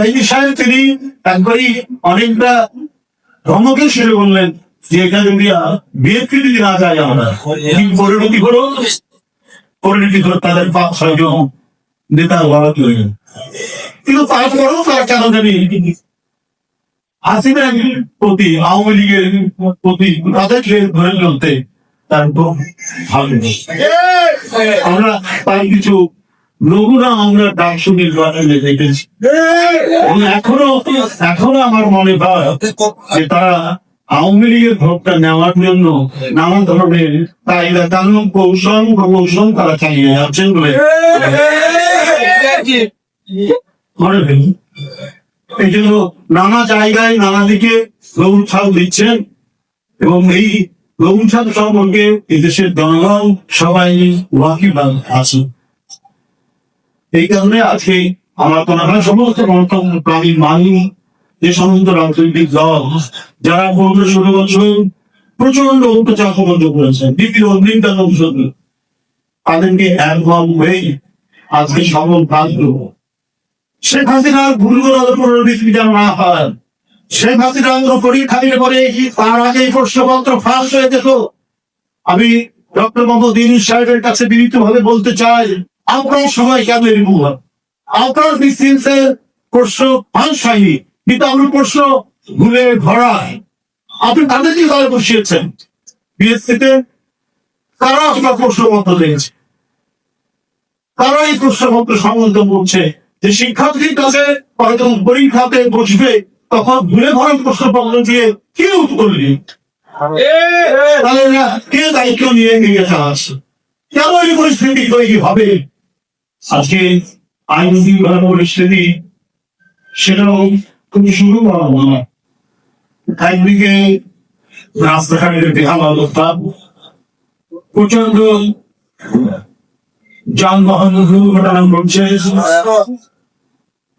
এই বিষয়ে তিনি একবারই অনেকটা ধমকে শুরু করলেন যে যদি না যায় আমরা, কি পরিণতি পরিণতি তাদের তৈরি কিন্তু তারপরেও তারা কেন জানি প্রতি, আওয়ামী লীগের প্রতি ধরে চলতে তার ভালো আমরা তাই কিছু নমুনা আমরা ডাকসু নির্বাচনে দেখেছি এখনও এখনও আমার মনে হয় যে তারা আওয়ামী লীগের ভোটটা নেওয়ার জন্য নানা ধরনের তাইরা কানুন কৌশল প্রকৌশল তারা চালিয়ে যাচ্ছেন বলে মনে করি এই জন্য নানা জায়গায় নানা দিকে গরুর ছাল দিচ্ছেন। এবং এই গরুর ছাল সম্পর্কে এদেশের জনগণ সবাই ওয়াকিবান আছে। এই কারণে আজকে আমার তো হয় সমস্ত গণতন্ত্র প্রাণী মানি যে সমস্ত রাজনৈতিক দল, যারা পনেরো ষোলো বছর প্রচণ্ড অত্যাচার সমর্থ করেছেন বিভিন্ন নিন্দা ঔষধ তাদেরকে একদম হয়ে আজকে সকল ভাগ্য শেখ হাসিনার ভুলগুলো পুনরাবৃত্তি যেন না হয়, শেখ হাসিনার পরীক্ষা দিলে পরে তার আগে প্রশ্নপত্র ফাঁস হয়ে যেত? আমি ডক্টর মোহাম্মদ ইউনুস সাহেবের কাছে বিনীত ভাবে বলতে চাই আপনার সবাই কেন এরকম হয়? আপনার ডিস্টেন্সের প্রশ্ন হয়নি কিন্তু আপনার প্রশ্ন ভুলে ভরা আপনি তাদেরকে দলে বসিয়েছেন বিএসসিতে তারা আপনার প্রশ্নপত্র দিয়েছে? তারা এই প্রশ্নপত্র সম্বন্ধ বলছে যে শিক্ষার্থীর কাছে হয়তো পরীক্ষাতে বসবে তখন ভুলে ভরা প্রশ্নপত্র দিয়ে কে উত্তর দিন তাহলে কে দায়িত্ব নিয়ে এগিয়ে আসছে কেন এই পরিস্থিতি তৈরি হবে? আজকে আইন বিভাগ পরিস্থিতি সেটাও খুব শুরু করা না। একদিকে রাস্তাঘাটের বেহাল অবস্থা প্রচণ্ড যানবাহন দুর্ঘটনা ঘটছে।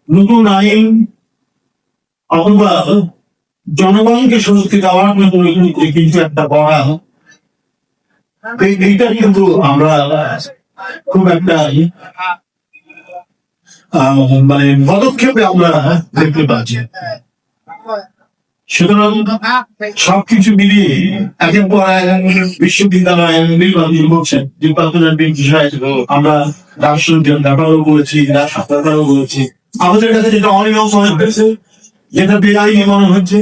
নতুন আইন অথবা জনগণকে স্বস্তি দেওয়ার জন্য কিন্তু একটা করা এই- এইটা কিন্তু আমরা খুব একটা মানে পদক্ষেপে আমরা দেখতে পাচ্ছি সুতরাং সবকিছু মিলিয়ে একের পর বিশ্ববিদ্যালয় নির্বাচন করছেন নির্বাচনের বিষয়ে আমরা রাষ্ট্রজন ব্যাপারও বলেছি রাষ্ট্র ব্যাপারও বলেছি আমাদের কাছে যেটা অনিয়ম হয়েছে যেটা বেআইনি মনে হচ্ছে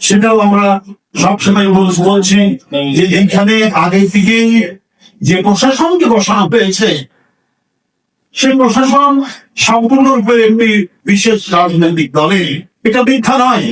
সেটাও আমরা সবসময় বলছি যে এইখানে আগে থেকে যে প্রশাসনকে বসানো হয়েছে সেই প্রশাসন সম্পূর্ণরূপে এমনি বিশেষ রাজনৈতিক দলে এটা মিথ্যা নয়।